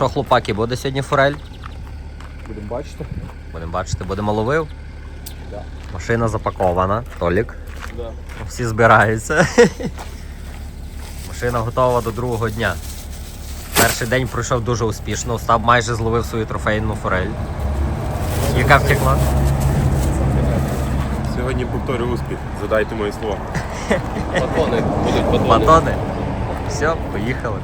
Що, хлопаки, буде сьогодні форель? Будемо бачити. Будемо бачити, будемо ловив. Да. Машина запакована. Толік. Да. Всі збираються. Машина готова до другого дня. Перший день пройшов дуже успішно. Остап майже зловив свою трофейну форель. Яка втекла? Сьогодні повторю успіх. Задайте мої слова. Батони. Будуть батони. Батони. Все, поїхали.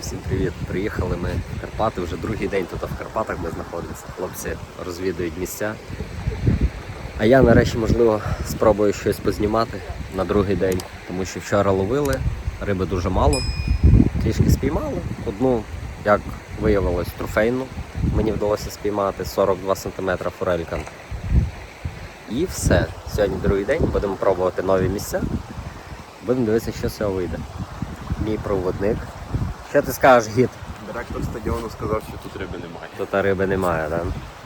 Всім привіт. Приїхали ми в Карпати. Вже другий день тут в Карпатах ми знаходимося. Хлопці розвідують місця. А я нарешті, можливо, спробую щось познімати на другий день, тому що вчора ловили, риби дуже мало. Трішки спіймали. Одну, як виявилось, трофейну. Мені вдалося спіймати 42 см форелька. І все. Сьогодні другий день, будемо пробувати нові місця. Будемо дивитися, що з цього вийде. Мій проводник. Що ти скажеш, гід? Директор стадіону сказав, що тут риби немає. Тут риби немає, да?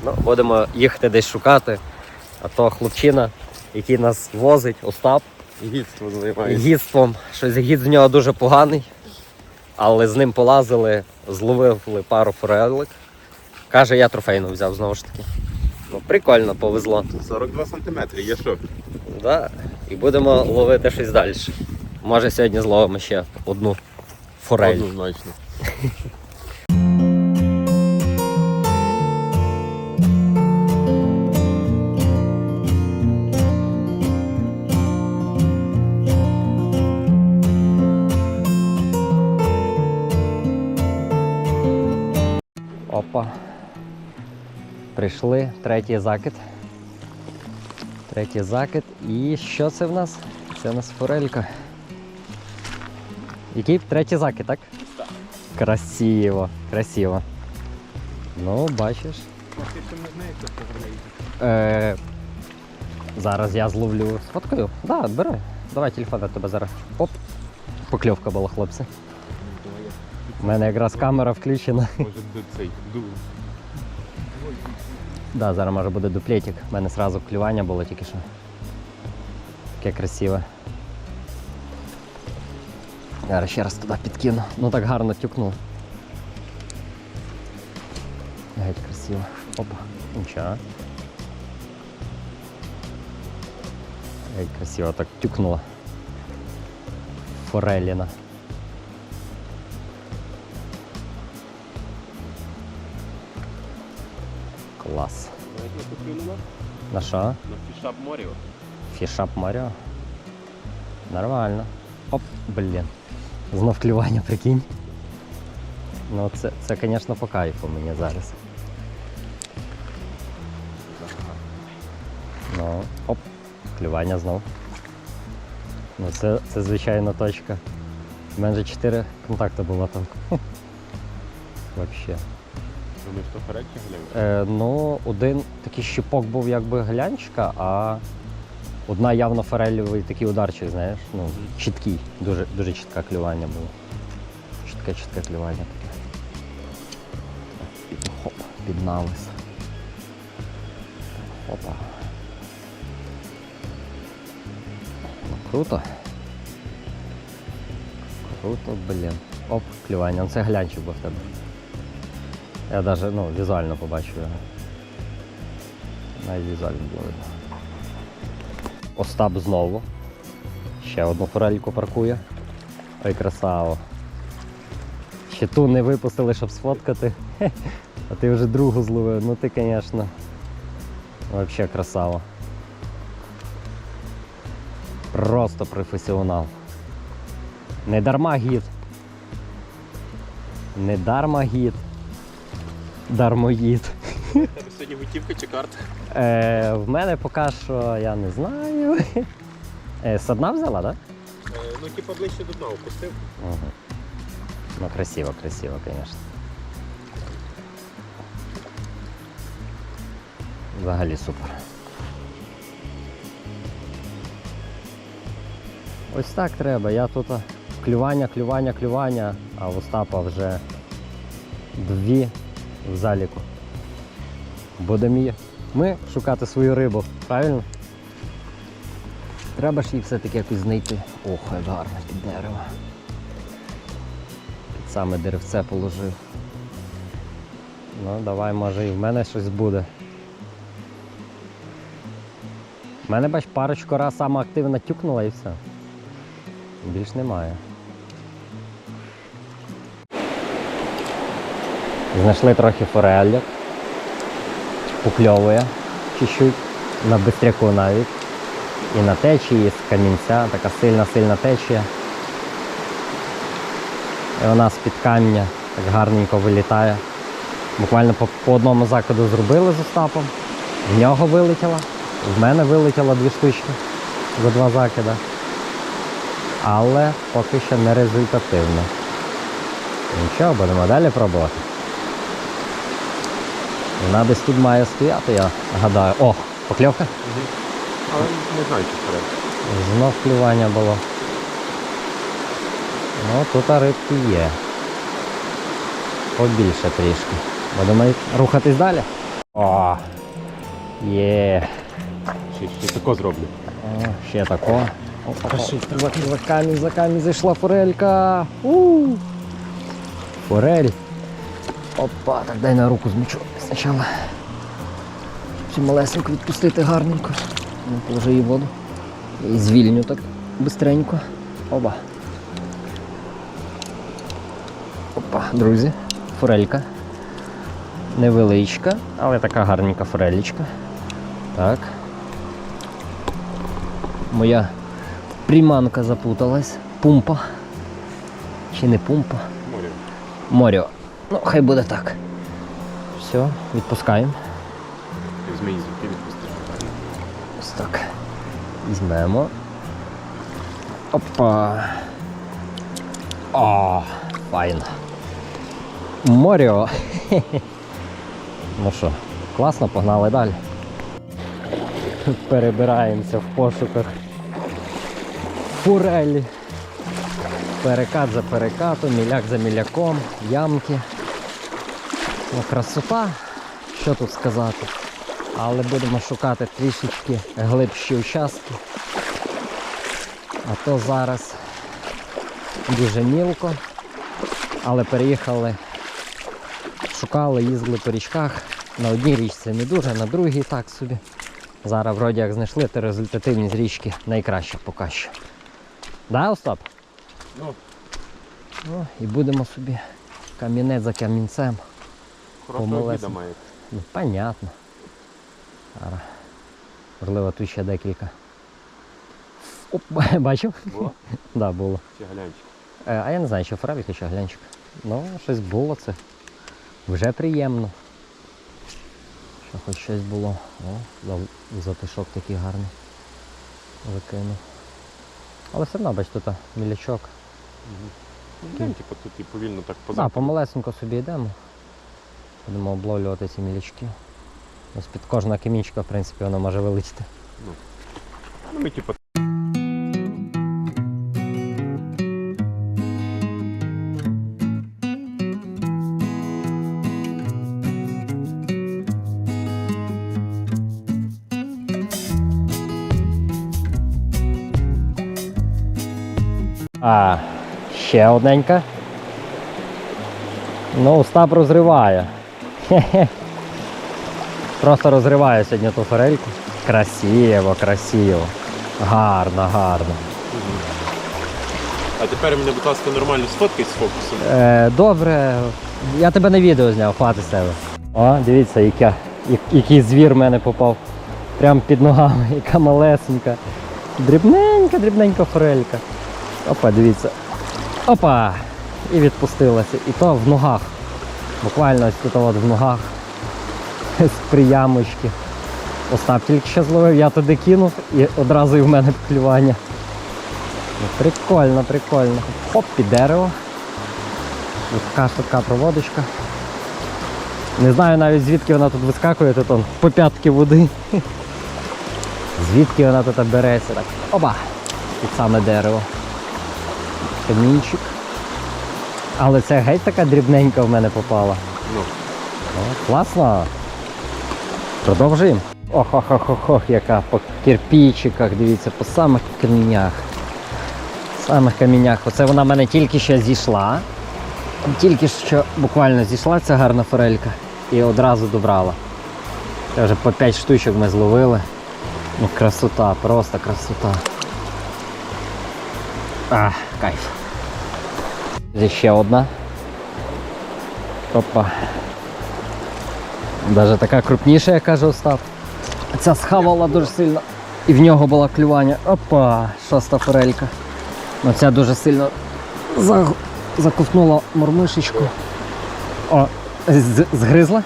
Ну, будемо їхати десь шукати. А то хлопчина, який нас возить, Остап, Гідство займається. гідством. Щось гід з нього дуже поганий. Але з ним полазили, зловили пару форелик. Каже, я трофейну взяв знову ж таки. Ну, прикольно, повезло. 42 сантиметри, є що? Да. І будемо ловити щось далі. Може сьогодні зловимо ще одну форель. Однозначно. Опа. Прийшли, третій закид. Третій закид. І що це в нас? Це в нас форелька. Який третій закид, так? Так. Красиво, красиво. Ну, бачиш. Е, зараз я зловлю. Сфоткаю? Да, бери. Давай телефон я тебе зараз. Оп. Покльовка була, хлопці. У мене якраз камера включена. Може до цей ду. Да, зараз може буде дуплетик. У мене одразу клювання було тільки що. Таке красиве. Зараз ще раз туди підкину. Ну так гарно тюкнув. Геть красиво. Опа. Нічого. Геть красиво так тюкнуло. Фореліна. Клас. На що? На фішап моріо. Фішап Маріо. Нормально. Оп, блін. Знов клювання, прикинь. Ну це, це, звісно, по кайфу мені зараз. Ну, оп, клювання знов. Ну це, це звичайно точка. У мене вже 4 контакти було там. Вообще. Думаєш, то форель чи? Е, ну, один такий щіпок був якби глянчика, а одна явно форельовий такий ударчик, знаєш, ну, чіткий, дуже, дуже чітке клювання було. Чітке, чітке клювання таке. Так, під, хоп, підналися. Опа. Ну, круто. Круто, блін. Оп, клювання. Ну, Це глянчик був в тебе. Я навіть ну, візуально побачив його. Навіть візуально було видно. Остап знову. Ще одну форельку паркує. Ой, красаво. Ще ту не випустили, щоб сфоткати. А ти вже другу зловив. Ну ти, звісно. Взагалі красава. Просто професіонал. Не дарма гід. Не дарма гід. Дармоїд. Тебе сьогодні готівка чи карта? Е, в мене поки що я не знаю. Е, з дна взяла, так? Да? Ну, типа ближче до дна опустив. Угу. Ну, красиво, красиво, звісно. Взагалі супер. Ось так треба. Я тут клювання, клювання, клювання, а в Остапа вже дві в заліку. Будемо її- ми шукати свою рибу, правильно? Треба ж її все-таки якось знайти. Ох, як гарно під дерево. Під саме деревце положив. Ну, давай, може, і в мене щось буде. У мене, бач, парочку раз саме активно тюкнула і все. Більш немає. Знайшли трохи форелек. Покльовує чуть-чуть, на бистряку навіть. І на течії, і з камінця, така сильна-сильна течія. І вона з-під камня так гарненько вилітає. Буквально по, по одному закиду зробили з Остапом. В нього вилетіла, в мене вилетіло дві штучки за два закида. Але поки що не результативно. Нічого, будемо далі пробувати. Вона десь тут має стояти, я гадаю. О, покльовка. Але не знаю, чи вперед. Знов клювання було. Ну, тут рибки є. Побільше трішки. Будемо рухатись далі. О! Є. Ще, ще тако зроблю. О, ще тако. О, за, за камінь, за камінь зайшла форелька. У! Форель. Опа, так дай на руку змічу спочатку. Цю малесеньку відпустити гарненько. Ну, положи її воду. І звільню так бистренько. Оба. Опа, друзі, форелька. Невеличка, але така гарненька форелічка. Так. Моя приманка запуталась. Пумпа. Чи не пумпа? Море. Моріо. Ну, хай буде так. Все, відпускаємо. Ти змії звідки відпустиш. Ось так. Візьмемо. Опа. О, файн. Моріо. Ну що, класно, погнали далі. Перебираємося в пошуках фурелі. Перекат за перекатом, міляк за міляком, ямки. Ну, красота, що тут сказати. Але будемо шукати трішечки глибші участки. А то зараз дуже мілко. Але переїхали, шукали, їздили по річках. На одній річці не дуже, на другій так собі. Зараз вроді як знайшли, то результативність річки найкраща поки що. Да, Остап? Ну. Ну, і будемо собі камінець за камінцем. Хорошого обіда має. Ну, понятно. Зараз. Можливо, тут ще декілька. Оп, бачив? Було? Да, було. Чи глянчик? Е, а я не знаю, чи фрабік, чи глянчик. Ну, щось було це. Вже приємно. Що хоч щось було. О, затишок такий гарний. Закинув. Але все одно, бач, тут мілячок. Ну, глянь, типу, тут і повільно так Так, позаду. помалесенько собі йдемо. Будемо обловлювати ці мілячки. Ось під кожного камінчика, в принципі, воно може вилетіти. Ну, ми, типу, А, ще одненька. Ну, Остап розриває. Хе-хе. Просто розриває сьогодні ту форельку. Красиво, красиво. Гарно, гарно. А тепер мене, будь ласка, нормально сфоткай з фокусом. Е, добре, я тебе на відео зняв, хвати з тебе. О, дивіться, яка, який звір в мене попав. Прямо під ногами, яка малесенька. Дрібненька, дрібненька форелька. Опа, дивіться. Опа! І відпустилася. І то в ногах. Буквально ось тут от в ногах. З приямочки. Остап тільки що зловив, я туди кинув і одразу і в мене клювання. Ну, прикольно, прикольно. Оп, під дерево. Така ж така проводочка. Не знаю навіть звідки вона тут вискакує, тут он по п'ятки води. Звідки вона тут береться. Так. Оба! Під саме дерево. Камінчик. Але це геть така дрібненька в мене попала. Ну, О, класно. Продовжуємо. Ох-ох-ох-ох, яка по кирпичиках, дивіться, по самих камінях. Самих камінях. Оце вона в мене тільки що зійшла. Тільки що буквально зійшла ця гарна форелька. і одразу добрала. Це вже по 5 штучок ми зловили. Ну, красота, просто красота. А, кайф. Є ще одна. Опа. Даже така крупніша, як каже Остап. Ця схавала дуже сильно. І в нього було клювання. Опа, шоста форелька. Ну ця дуже сильно за- заковтнула мормишечку. О, з- згризла?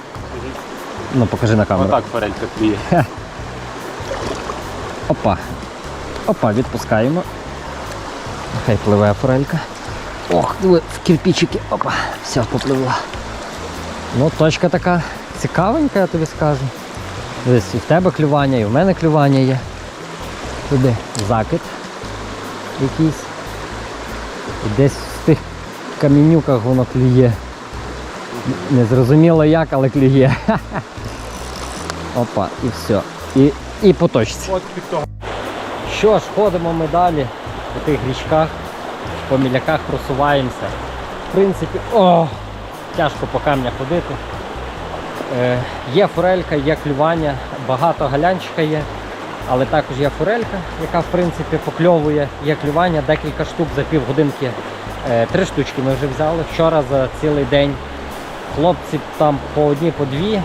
Ну покажи на камеру. Отак форелька клює. Опа. Опа, відпускаємо. Хай пливе форелька. Ох, диви, в кирпичики. Опа, все, попливла. Ну, точка така цікавенька, я тобі скажу. Десь і в тебе клювання, і в мене клювання є. Туди закид якийсь. І десь в тих камінюках воно клює. Не зрозуміло як, але клює. Опа, і все. І, і по точці. От. Що ж, ходимо ми далі по тих річках, по міляках просуваємося. В принципі, о, тяжко по камнях ходити. Е, є форелька, є клювання, багато галянчика є, але також є форелька, яка в принципі покльовує, є клювання, декілька штук за півгодинки. Е, три штучки ми вже взяли. Вчора за цілий день хлопці там по одній, по дві.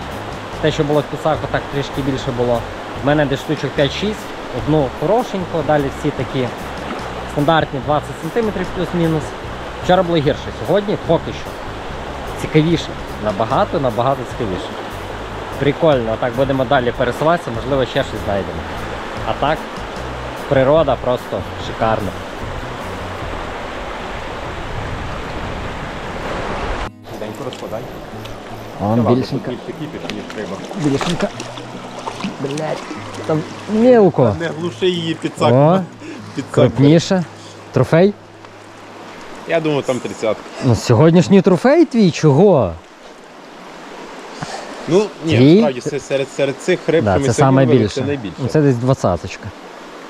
Те, що було в Пісаку, так трішки більше було. В мене десь штучок 5-6, одну хорошеньку, далі всі такі стандартні 20 см плюс-мінус. Вчора було гірше, сьогодні поки що цікавіше. Набагато, набагато цікавіше. Прикольно, так будемо далі пересуватися, можливо, ще щось знайдемо. А так, природа просто шикарна. Деньку розкладай. Вон більшенька, кипіш, ніж треба. більшенька. Блять, там мілко. Не глуши її під О, крупніше. Трофей? Я думаю, там 30. Ну, сьогоднішній трофей твій чого? Ну, ні, Твій? справді, це серед, серед цих риб, Да, що ми це сьогодні ловили, більше. Це найбільше. Ну, Це десь двадцяточка.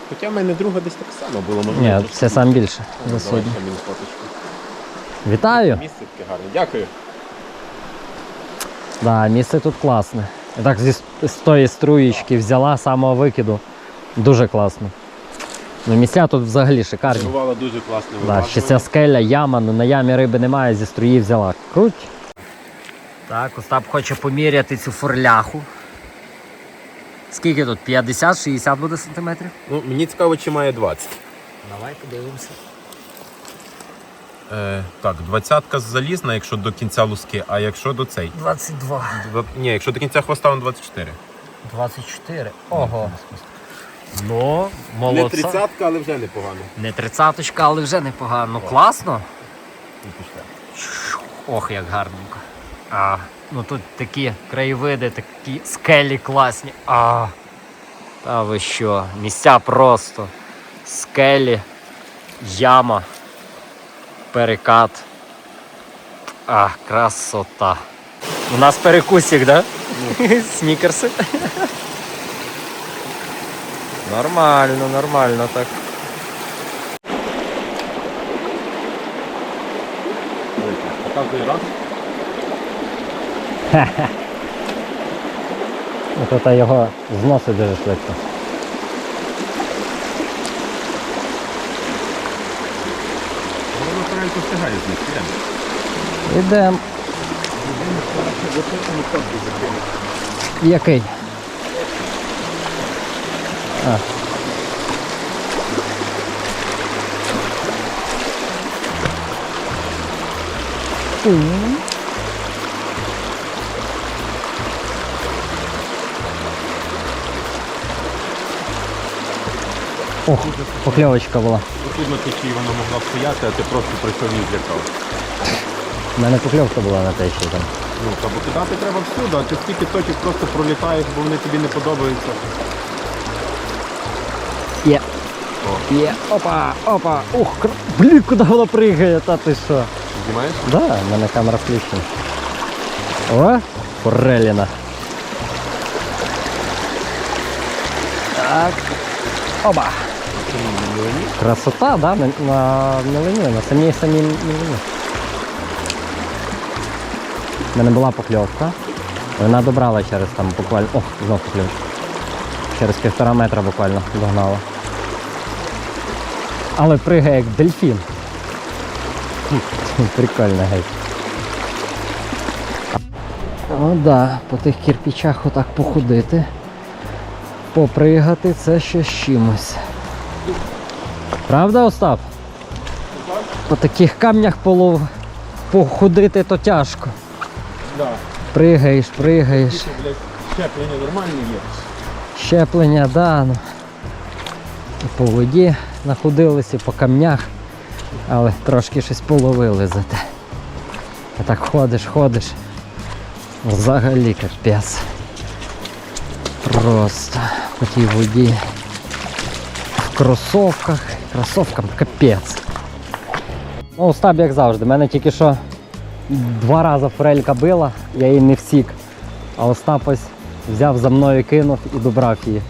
Хоча в мене друга десь так само було. можливо, Ні, трошки це більше більше. за Давай сьогодні. ще мені фоточку. Вітаю! Місце таке гарне. Дякую. Да, місце тут класне. Я Так зі, з тої струїчки взяла самого викиду. Дуже класно. Ну, місця тут взагалі шикарні. Бувало дуже класно Да, ще ця скеля, яма, ну на ямі риби немає, зі струї взяла. Круть. Так, Остап хоче поміряти цю форляху. Скільки тут? 50-60 буде сантиметрів? Ну, мені цікаво, чи має 20. Давай подивимося. Е, так, двадцятка залізна, якщо до кінця луски, а якщо до цей. 22. Два- Ні, якщо до кінця хвоста, він 24. 24. Ого. Ну, Не молодця. тридцятка, але вже непогано. Не тридцяточка, але вже непогано. Ну, класно. Ох, як гарненько. А, ну тут такі краєвиди, такі скелі класні. А, та ви що? Місця просто. Скелі, яма, перекат. А, красота. У нас перекусик, да? Снікерси. Нормально, нормально так. Показує раз. Ось це його зносить дуже швидко. Воно правильно встигає звідси. Ідемо. Який? А. Ох, покльовочка була. Потрібно течії вона могла стояти, а ти просто прийшов і злякав. У мене покльовка була на те, що там. Ну, та бо кидати треба всюди, а ти скільки точок просто пролітаєш, бо вони тобі не подобаються. Є. О. Є. Опа, опа. Ух, кр... блін, куди вона пригає, та ти що? Знімаєш? Да, в мене камера включена. О, фореліна. Так. Оба. Красота, да, на, на мілині, на самій самій мілині. У мене була покльовка. Вона добрала через там буквально. Ох, знов поклюв. Через півтора метра буквально догнала. Але пригає як дельфін. Прикольно геть. О, да, по тих кирпичах отак походити. Попригати це ще з чимось. Правда, Остап? По таких камнях полов... походити то тяжко. Да. Пригаєш, пригаєш. Щеплення нормальне є. Щеплення, да. Ну. І по воді находилися, по камнях, але трошки щось половили за те. А так ходиш, ходиш. Взагалі капець. Просто по тій воді. В кросовках. Кросовкам капець. Ну, Остап, як завжди, мене тільки що два рази форелька била, я її не всік. А Остап ось взяв за мною кинув і добрав її.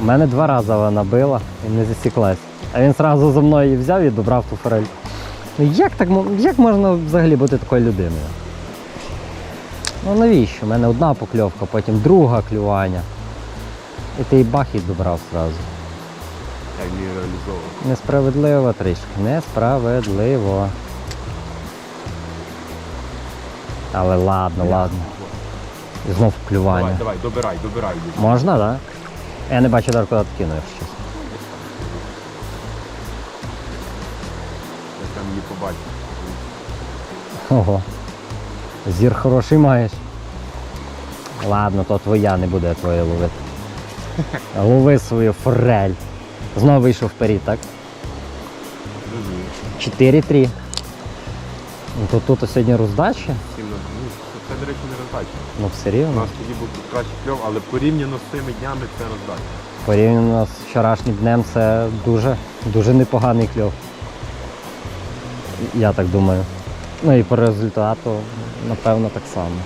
У мене два рази вона била і не засіклась. А він одразу за мною її взяв і добрав ту форель. Ну як так як можна взагалі бути такою людиною? Ну навіщо? У мене одна покльовка, потім друга клювання. І ти і бах і добрав одразу. Так не реалізовано. Несправедливо трішки. Несправедливо. Але ладно, ладно. І знов клювання. Давай, давай, добирай, добирай. Можна, так? Да? Я не бачу даже куди ти кинув, якщо чесно. Я там її побачив. Ого. Зір хороший маєш. Ладно, то твоя не буде твоя ловити. Лови свою форель. Знову вийшов вперед, так? 4-3. Ну, то тут сьогодні роздача, роздача. ну все У нас тоді був кращий кльов, але порівняно з цими днями це роздача. Порівняно з вчорашнім днем це дуже, дуже непоганий кльов. Я так думаю. Ну і по результату, напевно, так само.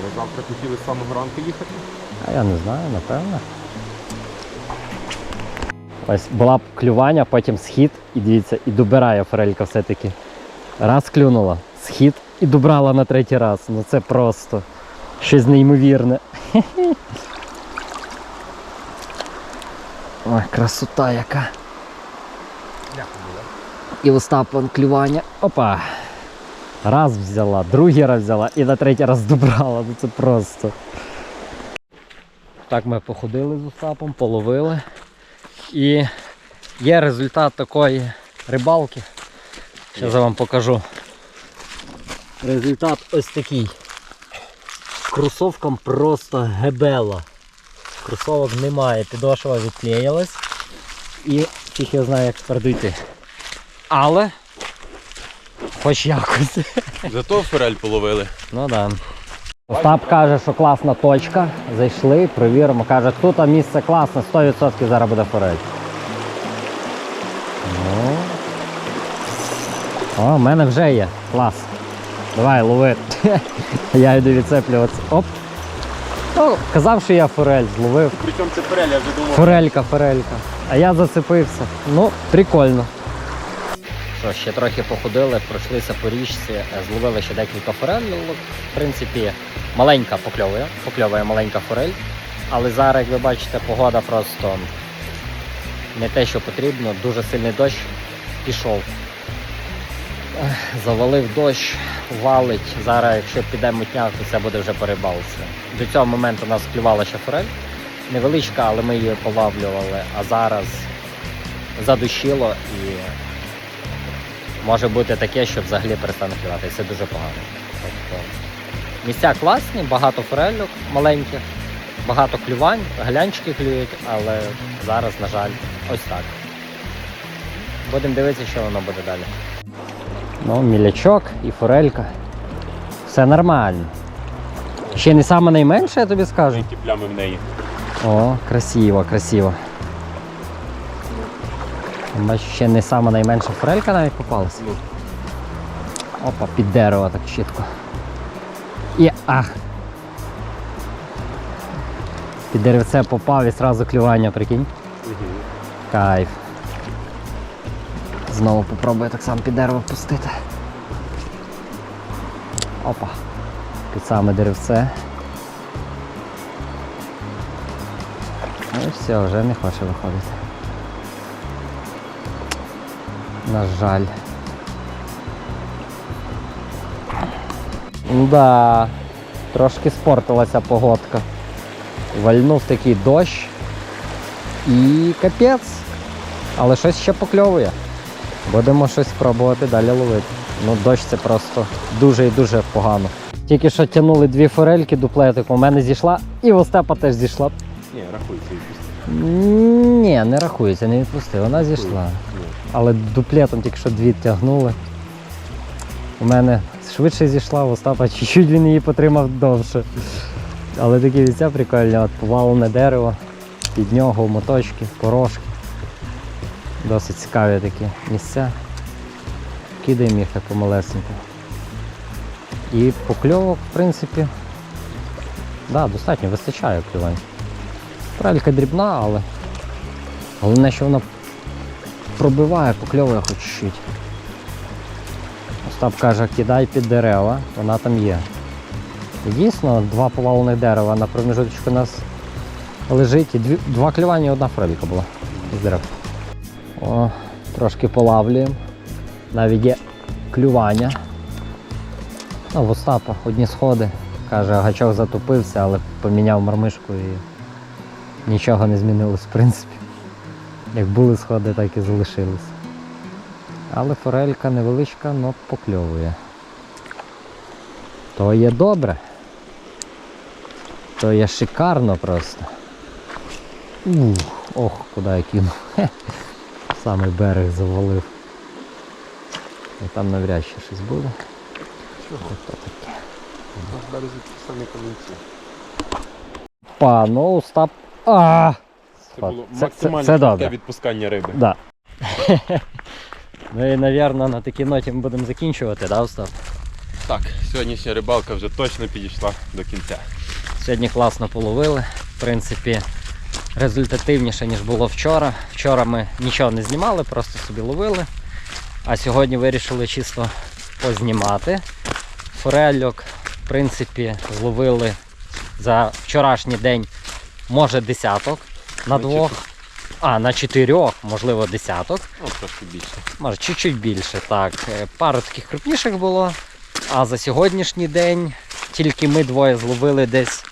Але завтра хотіли з самого ранку їхати. А я не знаю, напевно. Ось була б клювання, потім схід, і дивіться, і добирає форелька все-таки. Раз клюнула, схід і добрала на третій раз. Ну це просто щось неймовірне. Ой, красота яка. І Остап клювання. Опа. Раз взяла, другий раз взяла і на третій раз добрала. Ну це просто. Так ми походили з Остапом, половили. І є результат такої рибалки. Зараз я вам покажу. Результат ось такий. Кросовкам просто гебела. Кросовок немає, підошва відклеїлась. І тільки я знаю, як тепер. Але хоч якось. Зато форель половили. Ну да. Остап каже, що класна точка. Зайшли, перевіримо. Каже, тут місце класне, 100% зараз буде форель. Ну. О, в мене вже є. Клас. Давай, лови. Я йду відцеплюватися. Оп. Ну, казав, що я форель зловив. Причому це форель, я вже думав. Форелька, форелька. А я зацепився. Ну, прикольно. Що, ще трохи походили, пройшлися по річці, зловили ще декілька форелей. В принципі, маленька покльовує, покльовує маленька форель. Але зараз, як ви бачите, погода просто не те, що потрібно. Дуже сильний дощ пішов. Завалив дощ, валить. Зараз, якщо піде мутняк, то це буде вже перебалці. До цього моменту нас клювала ще форель невеличка, але ми її полавлювали. А зараз задушило і може бути таке, що взагалі перестане клювати. Це дуже погано. Тобто місця класні, багато форельок маленьких, багато клювань, глянчики клюють, але зараз, на жаль, ось так. Будемо дивитися, що воно буде далі. Ну, мілячок і форелька. Все нормально. Ще не саме найменше, я тобі скажу. Які плями в неї. О, красиво, красиво. Бачу, ще не сама найменша форелька навіть попалася. Ну. Опа, під дерево так чітко. І ах. Під деревце попав і зразу клювання, прикинь. Кайф. Знову попробую так само під дерево пустити. Опа. Під саме деревце. Ну і все, вже не хоче виходити. На жаль. Да, трошки спортилася погодка. Вальнув такий дощ. І капець. Але щось ще покльовує. Будемо щось пробувати далі ловити. Ну, дощ це просто дуже і дуже погано. Тільки що тягнули дві форельки дуплетик, у мене зійшла, і в Остапа теж зійшла. Ні, рахується відпусти. Ні, не рахується, не відпусти, вона зійшла. Але дуплетом тільки що дві тягнули. У мене швидше зійшла, в Остапа чуть-чуть він її потримав довше. Але такі місця прикольні, от повалене дерево, під нього моточки, порошки. Досить цікаві такі місця. Кидаємо їх так помалесенько. І покльовок, в принципі, да, достатньо вистачає клювань. Пралька дрібна, але головне, що вона пробиває, покльовує хоч чуть. Остап каже, кидай під дерева, вона там є. І дійсно, два повалених дерева на проміжуточку у нас лежить. І дві, два клювання і одна фрелька була з дерев. О, трошки полавлюємо. Навіть є клювання. Ну, в Остапа одні сходи. Каже, гачок затопився, але поміняв мармишку і нічого не змінилось, в принципі. Як були сходи, так і залишились. Але форелька невеличка, але покльовує. То є добре. То є шикарно просто. Ух, ох, куди я кинув. Самий берег завалив. І там навряд чи щось буде. Чого? Ото таке. Березі ті самі камінці. Па, ну Остап. А! Це було це- максимально це- це швидке відпускання риби. Да. ну і, напевно, на такій ноті ми будемо закінчувати, да, Остап? Так, сьогоднішня рибалка вже точно підійшла до кінця. Сьогодні класно половили. В принципі, результативніше, ніж було вчора. Вчора ми нічого не знімали, просто собі ловили. А сьогодні вирішили чисто познімати. Форельок, в принципі, зловили за вчорашній день, може, десяток на На двох. А, на чотирьох, можливо, десяток. Ну, трошки більше. Може, чуть-чуть більше, так. Е, Пару таких крупніших було. А за сьогоднішній день тільки ми двоє зловили десь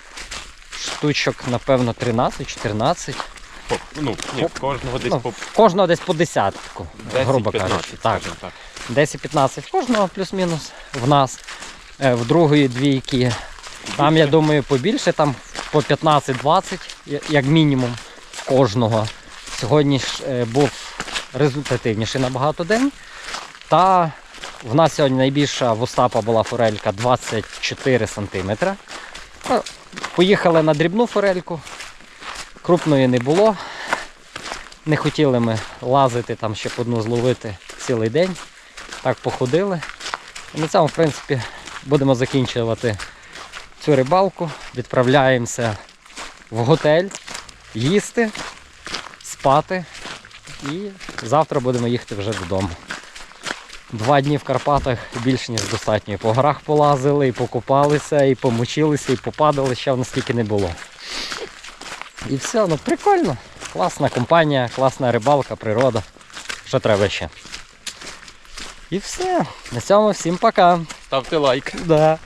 штучок, напевно, 13-14. По, ну, ні, кожного десь Ну, по Кожного десь по десятку, 10-15, грубо кажучи. Так, скажімо так. 10-15 в кожного плюс-мінус в нас. Е, В другої двійки. Там, я думаю, побільше, там по 15-20, я- як мінімум, в кожного. Сьогодні ж е, був результативніший набагато день. Та в нас сьогодні найбільша в Остапа була форелька 24 см. Поїхали на дрібну форельку. Крупної не було. Не хотіли ми лазити там ще одну зловити цілий день. Так походили. І на цьому, в принципі, будемо закінчувати цю рибалку. Відправляємося в готель їсти, спати. І завтра будемо їхати вже додому. Два дні в Карпатах більш ніж достатньо. І по горах полазили, і покупалися, і помочилися, і попадали, ще в нас тільки не було. І все, ну прикольно. Класна компанія, класна рибалка, природа. Що треба ще? І все. На цьому всім пока. Ставте лайк. Да.